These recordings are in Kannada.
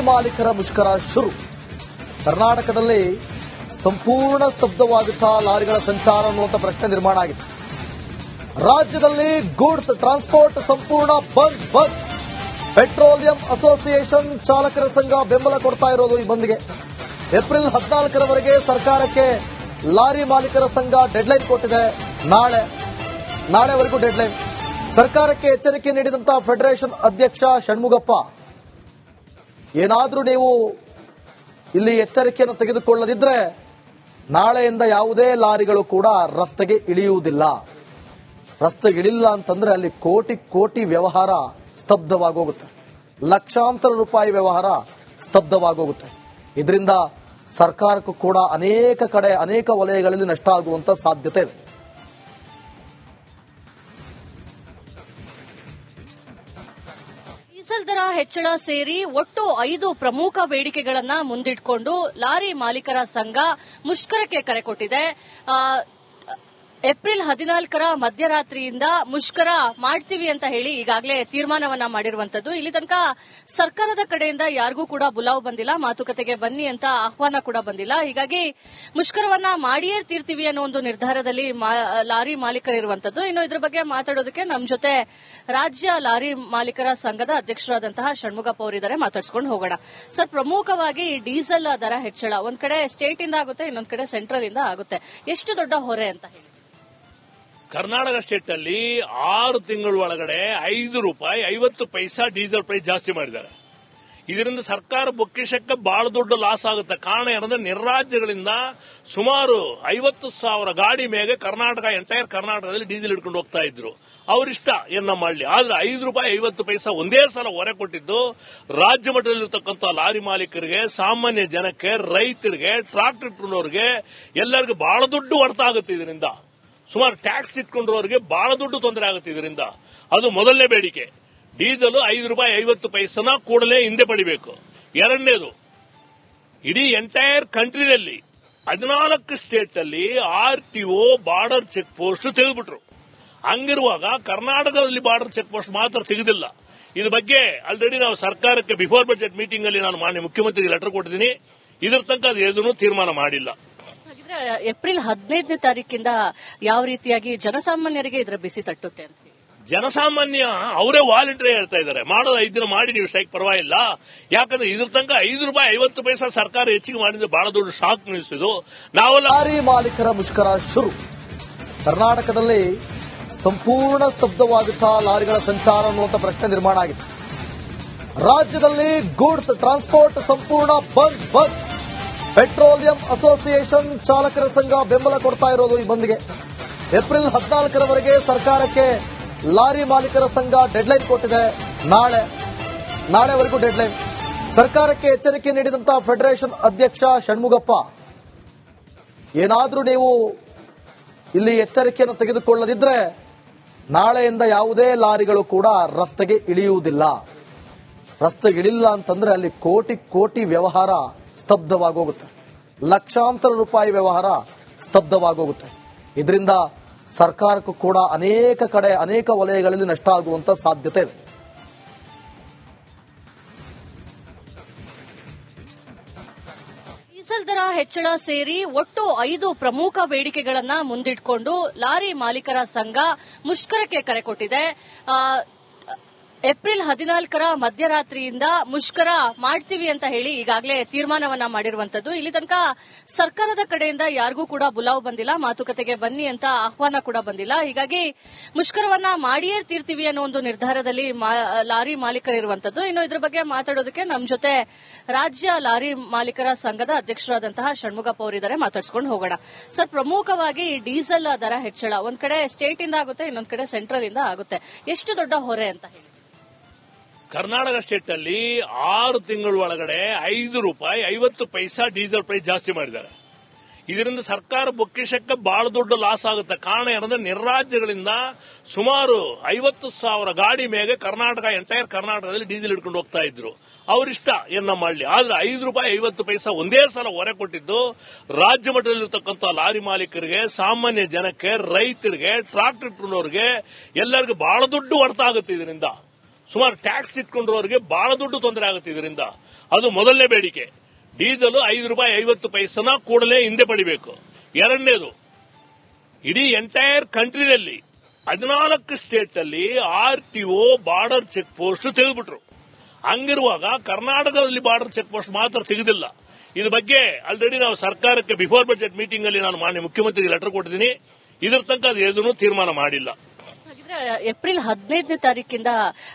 ಮಾಲೀಕರ ಮುಷ್ಕರ ಶುರು. ಕರ್ನಾಟಕದಲ್ಲಿ ಸಂಪೂರ್ಣ ಸ್ತಬ್ಧವಾಗುತ್ತಾ ಲಾರಿಗಳ ಸಂಚಾರ ಅನ್ನುವಂಥ ಪ್ರಶ್ನೆ ನಿರ್ಮಾಣ ಆಗಿದೆ. ರಾಜ್ಯದಲ್ಲಿ ಗೂಡ್ಸ್ ಟ್ರಾನ್ಸ್ಪೋರ್ಟ್ ಸಂಪೂರ್ಣ ಬಂದ್ ಬಂದ್. ಪೆಟ್ರೋಲಿಯಂ ಅಸೋಸಿಯೇಷನ್ ಚಾಲಕರ ಸಂಘ ಬೆಂಬಲ ಕೊಡ್ತಾ ಇರೋದು ಈ ಬಂದ್ಗೆ. ಏಪ್ರಿಲ್ ಹದಿನಾಲ್ಕರವರೆಗೆ ಸರ್ಕಾರಕ್ಕೆ ಲಾರಿ ಮಾಲೀಕರ ಸಂಘ ಡೆಡ್ಲೈನ್ ಕೊಟ್ಟಿದೆ. ನಾಳೆ, ನಾಳೆವರೆಗೂ ಡೆಡ್ಲೈನ್ ಸರ್ಕಾರಕ್ಕೆ ಎಚ್ಚರಿಕೆ ನೀಡಿದಂತಹ ಫೆಡರೇಷನ್ ಅಧ್ಯಕ್ಷ ಷಣ್ಮುಗಪ್ಪ ಏನಾದ್ರೂ ನೀವು ಇಲ್ಲಿ ಎಚ್ಚರಿಕೆಯನ್ನು ತೆಗೆದುಕೊಳ್ಳದಿದ್ರೆ ನಾಳೆಯಿಂದ ಯಾವುದೇ ಲಾರಿಗಳು ಕೂಡ ರಸ್ತೆಗೆ ಇಳಿಯುವುದಿಲ್ಲ. ರಸ್ತೆಗೆ ಇಳಿಲ್ಲ ಅಂತಂದ್ರೆ ಅಲ್ಲಿ ಕೋಟಿ ಕೋಟಿ ವ್ಯವಹಾರ ಸ್ತಬ್ಧವಾಗೋಗುತ್ತೆ. ಲಕ್ಷಾಂತರ ರೂಪಾಯಿ ವ್ಯವಹಾರ ಸ್ತಬ್ಧವಾಗೋಗುತ್ತೆ. ಇದರಿಂದ ಸರ್ಕಾರಕ್ಕೂ ಕೂಡ ಅನೇಕ ಕಡೆ ಅನೇಕ ವಲಯಗಳಲ್ಲಿ ನಷ್ಟ ಆಗುವಂತ ಸಾಧ್ಯತೆ ಇದೆ. ಹೆಚ್ಚಳ ಸೇರಿ ಒಟ್ಟು ಐದು ಪ್ರಮುಖ ಬೇಡಿಕೆಗಳನ್ನ ಮುಂದಿಟ್ಕೊಂಡು ಲಾರಿ ಮಾಲೀಕರ ಸಂಘ ಮುಷ್ಕರಕ್ಕೆ ಕರೆ ಕೊಟ್ಟಿದೆ. ಏಪ್ರಿಲ್ ಹದಿನಾಲ್ಕರ ಮಧ್ಯರಾತ್ರಿಯಿಂದ ಮುಷ್ಕರ ಮಾಡ್ತೀವಿ ಅಂತ ಹೇಳಿ ಈಗಾಗಲೇ ತೀರ್ಮಾನವನ್ನ ಮಾಡಿರುವಂತದ್ದು. ಇಲ್ಲಿ ತನಕ ಸರ್ಕಾರದ ಕಡೆಯಿಂದ ಯಾರಿಗೂ ಕೂಡ ಬುಲಾವ್ ಬಂದಿಲ್ಲ, ಮಾತುಕತೆಗೆ ಬನ್ನಿ ಅಂತ ಆಹ್ವಾನ ಕೂಡ ಬಂದಿಲ್ಲ. ಹೀಗಾಗಿ ಮುಷ್ಕರವನ್ನ ಮಾಡಿಯೇ ತೀರ್ತೀವಿ ಅನ್ನೋ ಒಂದು ನಿರ್ಧಾರದಲ್ಲಿ ಲಾರಿ ಮಾಲೀಕರಿರುವಂತದ್ದು. ಇನ್ನು ಇದ್ರ ಬಗ್ಗೆ ಮಾತಾಡೋದಕ್ಕೆ ನಮ್ಮ ಜೊತೆ ರಾಜ್ಯ ಲಾರಿ ಮಾಲೀಕರ ಸಂಘದ ಅಧ್ಯಕ್ಷರಾದಂತಹ ಷಣ್ಮುಗಪ್ಪ ಅವರಿದ್ದಾರೆ. ಮಾತಾಡ್ಸ್ಕೊಂಡು ಹೋಗೋಣ. ಸರ್, ಪ್ರಮುಖವಾಗಿ ಡೀಸೆಲ್ ದರ ಹೆಚ್ಚಳ. ಒಂದ್ ಕಡೆ ಸ್ಟೇಟ್ ಇಂದ ಆಗುತ್ತೆ, ಇನ್ನೊಂದ್ ಕಡೆ ಸೆಂಟ್ರಲ್ ಇಂದ ಆಗುತ್ತೆ. ಎಷ್ಟು ದೊಡ್ಡ ಹೊರೆ ಅಂತ ಹೇಳಿ. ಕರ್ನಾಟಕ ಸ್ಟೇಟ್ ಅಲ್ಲಿ ಆರು ತಿಂಗಳ ಒಳಗಡೆ ಐದು ರೂಪಾಯಿ, ಐವತ್ತು ಪೈಸಾ ಡೀಸೆಲ್ ಪ್ರೈಸ್ ಜಾಸ್ತಿ ಮಾಡಿದ್ದಾರೆ. ಇದರಿಂದ ಸರ್ಕಾರ ಬೊಕ್ಕಿಶಕ್ಕೆ ಬಹಳ ದೊಡ್ಡ ಲಾಸ್ ಆಗುತ್ತೆ. ಕಾರಣ ಏನಂದ್ರೆ ನಿರ್ರಾಜ್ಯಗಳಿಂದ ಸುಮಾರು ಐವತ್ತು ಸಾವಿರ ಗಾಡಿ ಮೇಲೆ ಕರ್ನಾಟಕ ಎಂಟೈರ್ ಕರ್ನಾಟಕದಲ್ಲಿ ಡೀಸೆಲ್ ಇಟ್ಕೊಂಡು ಹೋಗ್ತಾ ಇದ್ರು. ಅವರಿಷ್ಟ ಏನ ಮಾಡಲಿ ಆದ್ರೆ ಐದು ರೂಪಾಯಿ, ಐವತ್ತು ಪೈಸಾ ಒಂದೇ ಸಲ ಹೊರೆ ಕೊಟ್ಟಿದ್ದು ರಾಜ್ಯ ಮಟ್ಟದಲ್ಲಿರ್ತಕ್ಕಂಥ ಲಾರಿ ಮಾಲೀಕರಿಗೆ, ಸಾಮಾನ್ಯ ಜನಕ್ಕೆ, ರೈತರಿಗೆ ಟ್ರಾಕ್ಟರ್ ಎಲ್ಲರಿಗೂ ಬಹಳ ದೊಡ್ಡ ಅರ್ಥ ಆಗುತ್ತೆ ಇದರಿಂದ. ಸುಮಾರು ಟ್ಯಾಕ್ಸ್ ಇಟ್ಕೊಂಡಿರೋರಿಗೆ ಬಹಳ ದುಡ್ಡು ತೊಂದರೆ ಆಗುತ್ತೆ ಇದರಿಂದ. ಅದು ಮೊದಲನೇ ಬೇಡಿಕೆ. ಡೀಸೆಲ್ ಐದು ರೂಪಾಯಿ ಐವತ್ತು ಪೈಸನ ಕೂಡಲೇ ಹಿಂದೆ ಪಡಿಬೇಕು. ಎರಡನೇದು, ಇಡೀ ಎಂಟೈರ್ ಕಂಟ್ರಿನಲ್ಲಿ ಹದಿನಾಲ್ಕು ಸ್ಟೇಟ್ ಅಲ್ಲಿ R TO border check post ತೆಗೆದುಬಿಟ್ರು. ಹಂಗಿರುವಾಗ ಕರ್ನಾಟಕದಲ್ಲಿ ಬಾರ್ಡರ್ ಚೆಕ್ ಪೋಸ್ಟ್ ಮಾತ್ರ ತೆಗೆದಿಲ್ಲ. ಇದ್ರ ಬಗ್ಗೆ ಆಲ್ರೆಡಿ ನಾವು ಸರ್ಕಾರಕ್ಕೆ ಬಿಫೋರ್ ಬಜೆಟ್ ಮೀಟಿಂಗ್ ಅಲ್ಲಿ ನಾನು ಮಾನ್ಯ ಮುಖ್ಯಮಂತ್ರಿಗೆ ಲೆಟರ್ ಕೊಟ್ಟಿದ್ದೀನಿ. ಇದ್ರ ತನಕ ಅದು ಏನೂ ತೀರ್ಮಾನ ಮಾಡಿಲ್ಲ. ಹಾಗಿದ್ರೆ ಏಪ್ರಿಲ್ ಹದಿನೈದನೇ ತಾರೀಕಿಂದ ಯಾವ ರೀತಿಯಾಗಿ ಜನಸಾಮಾನ್ಯರಿಗೆ ಇದರ ಬಿಸಿ ತಟ್ಟುತ್ತೆ ಅಂತ ಹೇಳಿ. ಜನಸಾಮಾನ್ಯ ಅವರೇ ವಾಲಂಟಿಯರ್ ಹೇಳ್ತಾ ಇದ್ದಾರೆ. ಮಾಡೋದು ಐದು ದಿನ ಮಾಡಿ ನೀವು ಸ್ಟ್ರೈಕ್ ಪರವಾಗಿಲ್ಲ. ಯಾಕಂದ್ರೆ ಇದ್ರ ತನಕ ಐದು ರೂಪಾಯಿ ಐವತ್ತು ಪೈಸಾ ಸರ್ಕಾರ ಹೆಚ್ಚಿಗೆ ಮಾಡಿದ್ರೆ ಬಹಳ ದೊಡ್ಡ ಶಾಕ್ ನಿಲ್ಲಿಸಿದ್ದು ನಾವೆಲ್ಲ ಲಾರಿ ಮಾಲೀಕರ ಮುಷ್ಕರ ಶುರು. ಕರ್ನಾಟಕದಲ್ಲಿ ಸಂಪೂರ್ಣ ಸ್ತಬ್ಧವಾಗುತ್ತಾ ಲಾರಿಗಳ ಸಂಚಾರ ಅನ್ನುವಂಥ ಪ್ರಶ್ನೆ ನಿರ್ಮಾಣ ಆಗಿದೆ. ರಾಜ್ಯದಲ್ಲಿ ಗೂಡ್ಸ್ ಟ್ರಾನ್ಸ್ಪೋರ್ಟ್ ಸಂಪೂರ್ಣ ಬಂದ್ ಬಂದ್. ಪೆಟ್ರೋಲಿಯಂ ಅಸೋಸಿಯೇಷನ್ ಚಾಲಕರ ಸಂಘ ಬೆಂಬಲ ಕೊಡ್ತಾ ಇರೋದು ಈ ಬಂದ್ಗೆ. ಏಪ್ರಿಲ್ ಹದಿನಾಲ್ಕರವರೆಗೆ ಸರ್ಕಾರಕ್ಕೆ ಲಾರಿ ಮಾಲೀಕರ ಸಂಘ ಡೆಡ್ಲೈನ್ ಕೊಟ್ಟಿದೆ. ನಾಳೆ, ನಾಳೆವರೆಗೂ ಡೆಡ್ಲೈನ್ ಸರ್ಕಾರಕ್ಕೆ ಎಚ್ಚರಿಕೆ ನೀಡಿದಂತಹ ಫೆಡರೇಷನ್ ಅಧ್ಯಕ್ಷ ಷಣ್ಮುಗಪ್ಪ, ಏನಾದರೂ ನೀವು ಇಲ್ಲಿ ಎಚ್ಚರಿಕೆಯನ್ನು ತೆಗೆದುಕೊಳ್ಳದಿದ್ರೆ ನಾಳೆಯಿಂದ ಯಾವುದೇ ಲಾರಿಗಳು ಕೂಡ ರಸ್ತೆಗೆ ಇಳಿಯುವುದಿಲ್ಲ. ರಸ್ತೆಗೆ ಇಳಿಲ್ಲ ಅಂತಂದ್ರೆ ಅಲ್ಲಿ ಕೋಟಿ ಕೋಟಿ ವ್ಯವಹಾರ ಸ್ತಬ್ಧವಾಗೋಗುತ್ತೆ. ಲಕ್ಷಾಂತರ ರೂಪಾಯಿ ವ್ಯವಹಾರ ಸ್ತಬ್ಧವಾಗೋಗುತ್ತೆ. ಇದರಿಂದ ಸರ್ಕಾರಕ್ಕೂ ಕೂಡ ಅನೇಕ ಕಡೆ, ಅನೇಕ ವಲಯಗಳಲ್ಲಿ ನಷ್ಟ ಆಗುವಂತ ಸಾಧ್ಯತೆ ಇದೆ. ಡೀಸೆಲ್ ದರ ಹೆಚ್ಚಳ ಸೇರಿ ಒಟ್ಟು ಐದು ಪ್ರಮುಖ ಬೇಡಿಕೆಗಳನ್ನ ಮುಂದಿಟ್ಕೊಂಡು ಲಾರಿ ಮಾಲೀಕರ ಸಂಘ ಮುಷ್ಕರಕ್ಕೆ ಕರೆ ಕೊಟ್ಟಿದೆ. ಏಪ್ರಿಲ್ ಹದಿನಾಲ್ಕರ ಮಧ್ಯರಾತ್ರಿಯಿಂದ ಮುಷ್ಕರ ಮಾಡ್ತೀವಿ ಅಂತ ಹೇಳಿ ಈಗಾಗಲೇ ತೀರ್ಮಾನವನ್ನ ಮಾಡಿರುವಂತದ್ದು. ಇಲ್ಲಿ ತನಕ ಸರ್ಕಾರದ ಕಡೆಯಿಂದ ಯಾರಿಗೂ ಕೂಡ ಬುಲಾವ್ ಬಂದಿಲ್ಲ, ಮಾತುಕತೆಗೆ ಬನ್ನಿ ಅಂತ ಆಹ್ವಾನ ಕೂಡ ಬಂದಿಲ್ಲ. ಹೀಗಾಗಿ ಮುಷ್ಕರವನ್ನ ಮಾಡಿಯೇ ತೀರ್ತೀವಿ ಅನ್ನೋ ಒಂದು ನಿರ್ಧಾರದಲ್ಲಿ ಲಾರಿ ಮಾಲೀಕರಿರುವಂತದ್ದು. ಇನ್ನು ಇದ್ರ ಬಗ್ಗೆ ಮಾತಾಡೋದಕ್ಕೆ ನಮ್ಮ ಜೊತೆ ರಾಜ್ಯ ಲಾರಿ ಮಾಲೀಕರ ಸಂಘದ ಅಧ್ಯಕ್ಷರಾದಂತಹ ಷಣ್ಮುಗಪ್ಪ ಅವರಿದ್ದಾರೆ. ಮಾತಾಡ್ಸ್ಕೊಂಡು ಹೋಗೋಣ. ಸರ್, ಪ್ರಮುಖವಾಗಿ ಡೀಸೆಲ್ ದರ ಹೆಚ್ಚಳ. ಒಂದ್ ಕಡೆ ಸ್ಟೇಟ್ ಇಂದ ಆಗುತ್ತೆ, ಇನ್ನೊಂದ್ ಕಡೆ ಸೆಂಟ್ರಲ್ ಇಂದ ಆಗುತ್ತೆ. ಎಷ್ಟು ದೊಡ್ಡ ಹೊರೆ ಅಂತ ಹೇಳಿ. ಕರ್ನಾಟಕ ಸ್ಟೇಟ್ ಅಲ್ಲಿ ಆರು ತಿಂಗಳ ಒಳಗಡೆ ಐದು ರೂಪಾಯಿ, ಐವತ್ತು ಪೈಸಾ ಡೀಸೆಲ್ ಪ್ರೈಸ್ ಜಾಸ್ತಿ ಮಾಡಿದ್ದಾರೆ. ಇದರಿಂದ ಸರ್ಕಾರ ಬೊಕ್ಕಿಶಕ್ಕೆ ಬಹಳ ದೊಡ್ಡ ಲಾಸ್ ಆಗುತ್ತೆ. ಕಾರಣ ಏನಂದ್ರೆ ನಿರ್ರಾಜ್ಯಗಳಿಂದ ಸುಮಾರು ಐವತ್ತು ಸಾವಿರ ಗಾಡಿ ಮೇಲೆ ಕರ್ನಾಟಕ ಎಂಟೈರ್ ಕರ್ನಾಟಕದಲ್ಲಿ ಡೀಸೆಲ್ ಇಟ್ಕೊಂಡು ಹೋಗ್ತಾ ಇದ್ರು. ಅವರಿಷ್ಟ ಏನ ಮಾಡಲಿ ಆದ್ರೆ ಐದು ರೂಪಾಯಿ, ಐವತ್ತು ಪೈಸಾ ಒಂದೇ ಸಲ ಹೊರೆ ಕೊಟ್ಟಿದ್ದು ರಾಜ್ಯ ಮಟ್ಟದಲ್ಲಿರ್ತಕ್ಕಂಥ ಲಾರಿ ಮಾಲೀಕರಿಗೆ, ಸಾಮಾನ್ಯ ಜನಕ್ಕೆ, ರೈತರಿಗೆ ಟ್ರಾಕ್ಟರ್ ಎಲ್ಲರಿಗೂ ಬಹಳ ದೊಡ್ಡ ಅರ್ಥ ಆಗುತ್ತೆ ಇದರಿಂದ. ಸುಮಾರು ಟ್ಯಾಕ್ಸ್ ಇಟ್ಕೊಂಡಿರೋರಿಗೆ ಬಹಳ ದುಡ್ಡು ತೊಂದರೆ ಆಗುತ್ತೆ ಇದರಿಂದ. ಅದು ಮೊದಲನೇ ಬೇಡಿಕೆ. ಡೀಸೆಲ್ ಐದು ರೂಪಾಯಿ ಐವತ್ತು ಪೈಸನ ಕೂಡಲೇ ಹಿಂದೆ ಪಡಿಬೇಕು. ಎರಡನೇದು, ಇಡೀ ಎಂಟೈರ್ ಕಂಟ್ರಿನಲ್ಲಿ ಹದಿನಾಲ್ಕು ಸ್ಟೇಟ್ ಅಲ್ಲಿ R T O border check post ತೆಗೆದುಬಿಟ್ರು. ಹಂಗಿರುವಾಗ ಕರ್ನಾಟಕದಲ್ಲಿ ಬಾರ್ಡರ್ ಚೆಕ್ ಪೋಸ್ಟ್ ಮಾತ್ರ ತೆಗೆದಿಲ್ಲ. ಇದ್ರ ಬಗ್ಗೆ ಆಲ್ರೆಡಿ ನಾವು ಸರ್ಕಾರಕ್ಕೆ ಬಿಫೋರ್ ಬಜೆಟ್ ಮೀಟಿಂಗ್ ಅಲ್ಲಿ ನಾನು ಮಾನ್ಯ ಮುಖ್ಯಮಂತ್ರಿಗೆ ಲೆಟರ್ ಕೊಟ್ಟಿದ್ದೀನಿ. ಇದ್ರ ತನಕ ಅದು ಏನೂ ತೀರ್ಮಾನ ಮಾಡಿಲ್ಲ. ಹಾಗಿದ್ರೆ ಏಪ್ರಿಲ್ ಹದಿನೈದನೇ ತಾರೀಕಿಂದ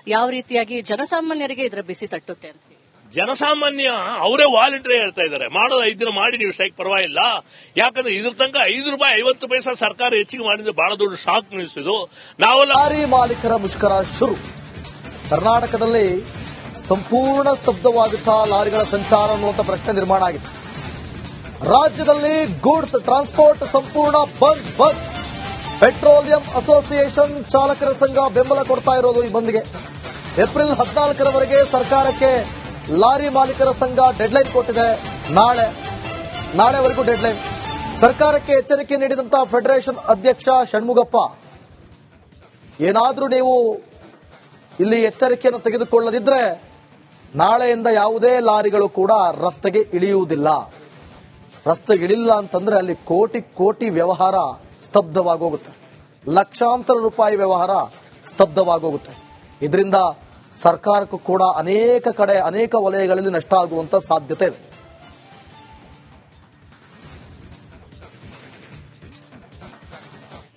ಯಾವ ರೀತಿಯಾಗಿ ಜನಸಾಮಾನ್ಯರಿಗೆ ಇದರ ಬಿಸಿ ತಟ್ಟುತ್ತೆ ಅಂತ ಹೇಳಿ. ಜನಸಾಮಾನ್ಯ ಅವರೇ ವಾಲಂಟಿಯರ್ ಹೇಳ್ತಾ ಇದ್ದಾರೆ. ಮಾಡೋದು ಐದು ದಿನ ಮಾಡಿ ನೀವು ಸ್ಟ್ರೈಕ್ ಪರವಾಗಿಲ್ಲ. ಯಾಕಂದ್ರೆ ಇದ್ರ ತನಕ ಐದು ರೂಪಾಯಿ ಐವತ್ತು ಪೈಸಾ ಸರ್ಕಾರ ಹೆಚ್ಚಿಗೆ ಮಾಡಿದ್ರೆ ಬಹಳ ದೊಡ್ಡ ಶಾಕ್ ನಿಲ್ಲಿಸಿದ್ದು ನಾವೆಲ್ಲ ಲಾರಿ ಮಾಲೀಕರ ಮುಷ್ಕರ ಶುರು. ಕರ್ನಾಟಕದಲ್ಲಿ ಸಂಪೂರ್ಣ ಸ್ತಬ್ಧವಾಗುತ್ತಾ ಲಾರಿಗಳ ಸಂಚಾರ ಅನ್ನುವಂಥ ಪ್ರಶ್ನೆ ನಿರ್ಮಾಣ ಆಗಿದೆ. ರಾಜ್ಯದಲ್ಲಿ ಗೂಡ್ಸ್ ಟ್ರಾನ್ಸ್ಪೋರ್ಟ್ ಸಂಪೂರ್ಣ ಬಂದ್ ಬಂದ್. ಪೆಟ್ರೋಲಿಯಂ ಅಸೋಸಿಯೇಷನ್ ಚಾಲಕರ ಸಂಘ ಬೆಂಬಲ ಕೊಡ್ತಾ ಇರೋದು ಈ ಬಂದ್ಗೆ. ಏಪ್ರಿಲ್ ಹದಿನಾಲ್ಕರವರೆಗೆ ಸರ್ಕಾರಕ್ಕೆ ಲಾರಿ ಮಾಲೀಕರ ಸಂಘ ಡೆಡ್ಲೈನ್ ಕೊಟ್ಟಿದೆ. ನಾಳೆ, ನಾಳೆವರೆಗೂ ಡೆಡ್ಲೈನ್ ಸರ್ಕಾರಕ್ಕೆ ಎಚ್ಚರಿಕೆ ನೀಡಿದಂತಹ ಫೆಡರೇಷನ್ ಅಧ್ಯಕ್ಷ ಷಣ್ಮುಗಪ್ಪ, ಏನಾದರೂ ನೀವು ಇಲ್ಲಿ ಎಚ್ಚರಿಕೆಯನ್ನು ತೆಗೆದುಕೊಳ್ಳದಿದ್ರೆ ನಾಳೆಯಿಂದ ಯಾವುದೇ ಲಾರಿಗಳು ಕೂಡ ರಸ್ತೆಗೆ ಇಳಿಯುವುದಿಲ್ಲ. ರಸ್ತೆಗೆ ಇಳಿಲ್ಲ ಅಂತಂದ್ರೆ ಅಲ್ಲಿ ಕೋಟಿ ಕೋಟಿ ವ್ಯವಹಾರ ಸ್ತಬ್ಧವಾಗೋಗುತ್ತೆ. ಲಕ್ಷಾಂತರ ರೂಪಾಯಿ ವ್ಯವಹಾರ ಸ್ತಬ್ಧವಾಗೋಗುತ್ತೆ. ಇದರಿಂದ ಸರ್ಕಾರಕ್ಕೂ ಕೂಡ ಅನೇಕ ಕಡೆ, ಅನೇಕ ವಲಯಗಳಲ್ಲಿ ನಷ್ಟ ಆಗುವಂತ ಸಾಧ್ಯತೆ ಇದೆ.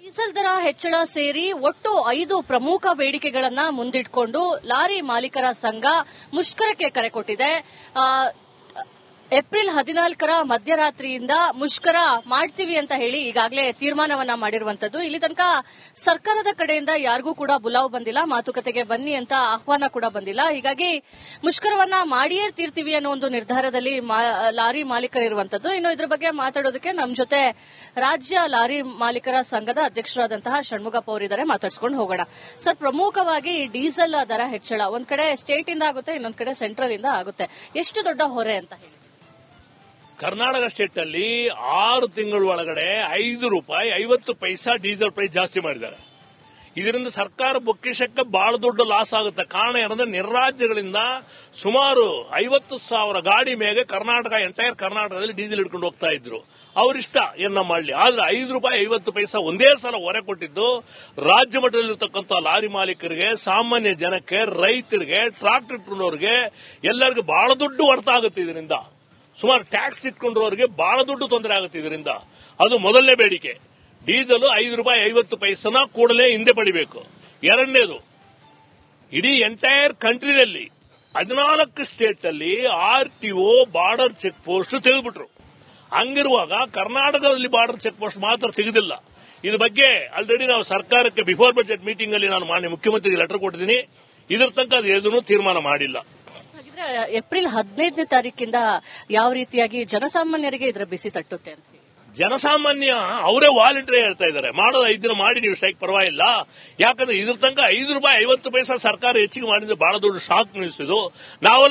ಡೀಸೆಲ್ ದರ ಹೆಚ್ಚಳ ಸೇರಿ ಒಟ್ಟು ಐದು ಪ್ರಮುಖ ಬೇಡಿಕೆಗಳನ್ನ ಮುಂದಿಟ್ಕೊಂಡು ಲಾರಿ ಮಾಲೀಕರ ಸಂಘ ಮುಷ್ಕರಕ್ಕೆ ಕರೆ ಕೊಟ್ಟಿದೆ. ಏಪ್ರಿಲ್ ಹದಿನಾಲ್ಕರ ಮಧ್ಯರಾತ್ರಿಯಿಂದ ಮುಷ್ಕರ ಮಾಡ್ತೀವಿ ಅಂತ ಹೇಳಿ ಈಗಾಗಲೇ ತೀರ್ಮಾನವನ್ನ ಮಾಡಿರುವಂತದ್ದು. ಇಲ್ಲಿ ತನಕ ಸರ್ಕಾರದ ಕಡೆಯಿಂದ ಯಾರಿಗೂ ಕೂಡ ಬುಲಾವ್ ಬಂದಿಲ್ಲ, ಮಾತುಕತೆಗೆ ಬನ್ನಿ ಅಂತ ಆಹ್ವಾನ ಕೂಡ ಬಂದಿಲ್ಲ. ಹೀಗಾಗಿ ಮುಷ್ಕರವನ್ನ ಮಾಡಿಯೇ ತೀರ್ತೀವಿ ಅನ್ನೋ ಒಂದು ನಿರ್ಧಾರದಲ್ಲಿ ಲಾರಿ ಮಾಲೀಕರಿರುವಂತದ್ದು. ಇನ್ನು ಇದ್ರ ಬಗ್ಗೆ ಮಾತಾಡೋದಕ್ಕೆ ನಮ್ಮ ಜೊತೆ ರಾಜ್ಯ ಲಾರಿ ಮಾಲೀಕರ ಸಂಘದ ಅಧ್ಯಕ್ಷರಾದಂತಹ ಷಣ್ಮುಗಪ್ಪ ಅವರಿದ್ದಾರೆ. ಮಾತಾಡ್ಸ್ಕೊಂಡು ಹೋಗೋಣ. ಸರ್, ಪ್ರಮುಖವಾಗಿ ಡೀಸೆಲ್ ದರ ಹೆಚ್ಚಳ. ಒಂದ್ ಕಡೆ ಸ್ಟೇಟ್ ಇಂದ ಆಗುತ್ತೆ, ಇನ್ನೊಂದ್ ಕಡೆ ಸೆಂಟ್ರಲ್ ಇಂದ ಆಗುತ್ತೆ. ಎಷ್ಟು ದೊಡ್ಡ ಹೊರೆ ಅಂತ ಹೇಳಿ. ಕರ್ನಾಟಕ ಸ್ಟೇಟ್ ಅಲ್ಲಿ ಆರು ತಿಂಗಳ ಒಳಗಡೆ ಐದು ರೂಪಾಯಿ, ಐವತ್ತು ಪೈಸಾ ಡೀಸೆಲ್ ಪ್ರೈಸ್ ಜಾಸ್ತಿ ಮಾಡಿದ್ದಾರೆ. ಇದರಿಂದ ಸರ್ಕಾರ ಬೊಕ್ಕಿಶಕ್ಕೆ ಬಹಳ ದೊಡ್ಡ ಲಾಸ್ ಆಗುತ್ತೆ. ಕಾರಣ ಏನಂದ್ರೆ ನಿರ್ರಾಜ್ಯಗಳಿಂದ ಸುಮಾರು ಐವತ್ತು ಸಾವಿರ ಗಾಡಿ ಮೇಲೆ ಕರ್ನಾಟಕ ಎಂಟೈರ್ ಕರ್ನಾಟಕದಲ್ಲಿ ಡೀಸೆಲ್ ಇಟ್ಕೊಂಡು ಹೋಗ್ತಾ ಇದ್ರು. ಅವರಿಷ್ಟ ಏನ ಮಾಡಲಿ ಆದ್ರೆ ಐದು ರೂಪಾಯಿ, ಐವತ್ತು ಪೈಸಾ ಒಂದೇ ಸಲ ಹೊರೆ ಕೊಟ್ಟಿದ್ದು ರಾಜ್ಯ ಮಟ್ಟದಲ್ಲಿರ್ತಕ್ಕಂಥ ಲಾರಿ ಮಾಲೀಕರಿಗೆ, ಸಾಮಾನ್ಯ ಜನಕ್ಕೆ, ರೈತರಿಗೆ ಟ್ರಾಕ್ಟರ್ ಎಲ್ಲರಿಗೂ ಬಹಳ ದೊಡ್ಡ ಅರ್ಥ ಆಗುತ್ತೆ ಇದರಿಂದ. ಸುಮಾರು ಟ್ಯಾಕ್ಸ್ ಇಟ್ಕೊಂಡಿರೋರಿಗೆ ಬಹಳ ದುಡ್ಡು ತೊಂದರೆ ಆಗುತ್ತೆ ಇದರಿಂದ. ಅದು ಮೊದಲನೇ ಬೇಡಿಕೆ. ಡೀಸೆಲ್ ಐದು ರೂಪಾಯಿ ಐವತ್ತು ಪೈಸನ ಕೂಡಲೇ ಹಿಂದೆ ಪಡಿಬೇಕು. ಎರಡನೇದು, ಇಡೀ ಎಂಟೈರ್ ಕಂಟ್ರಿನಲ್ಲಿ ಹದಿನಾಲ್ಕು ಸ್ಟೇಟ್ ಅಲ್ಲಿ R T O border check post ತೆಗೆದುಬಿಟ್ರು. ಹಂಗಿರುವಾಗ ಕರ್ನಾಟಕದಲ್ಲಿ ಬಾರ್ಡರ್ ಚೆಕ್ ಪೋಸ್ಟ್ ಮಾತ್ರ ತೆಗೆದಿಲ್ಲ. ಇದ್ರ ಬಗ್ಗೆ ಆಲ್ರೆಡಿ ನಾವು ಸರ್ಕಾರಕ್ಕೆ ಬಿಫೋರ್ ಬಜೆಟ್ ಮೀಟಿಂಗ್ ಅಲ್ಲಿ ನಾನು ಮಾನ್ಯ ಮುಖ್ಯಮಂತ್ರಿಗೆ ಲೆಟರ್ ಕೊಟ್ಟಿದ್ದೀನಿ. ಇದ್ರ ತನಕ ಅದು ಏನೂ ತೀರ್ಮಾನ ಮಾಡಿಲ್ಲ. ಏಪ್ರಿಲ್ ಹದಿನೈದನೇ ತಾರೀಕಿಂದ ಯಾವ ರೀತಿಯಾಗಿ ಜನಸಾಮಾನ್ಯರಿಗೆ ಇದರ ಬಿಸಿ ತಟ್ಟುತ್ತೆ ಅಂತ. ಜನಸಾಮಾನ್ಯ ಅವರೇ ವಾಲಂಟಿಯರ್ ಹೇಳ್ತಾ ಇದ್ದಾರೆ. ಮಾಡೋದು ಐದು ದಿನ ಮಾಡಿ ನೀವು ಸ್ಟ್ರೈಕ್ ಪರವಾಗಿಲ್ಲ. ಯಾಕಂದ್ರೆ ಇದ್ರ ತನಕ ಐದು ರೂಪಾಯಿ ಐವತ್ತು ಪೈಸಾ ಸರ್ಕಾರ ಹೆಚ್ಚಿಗೆ ಮಾಡಿದ್ರೆ ಬಹಳ ದೊಡ್ಡ ಶಾಕ್ ನಾವೆಲ್ಲ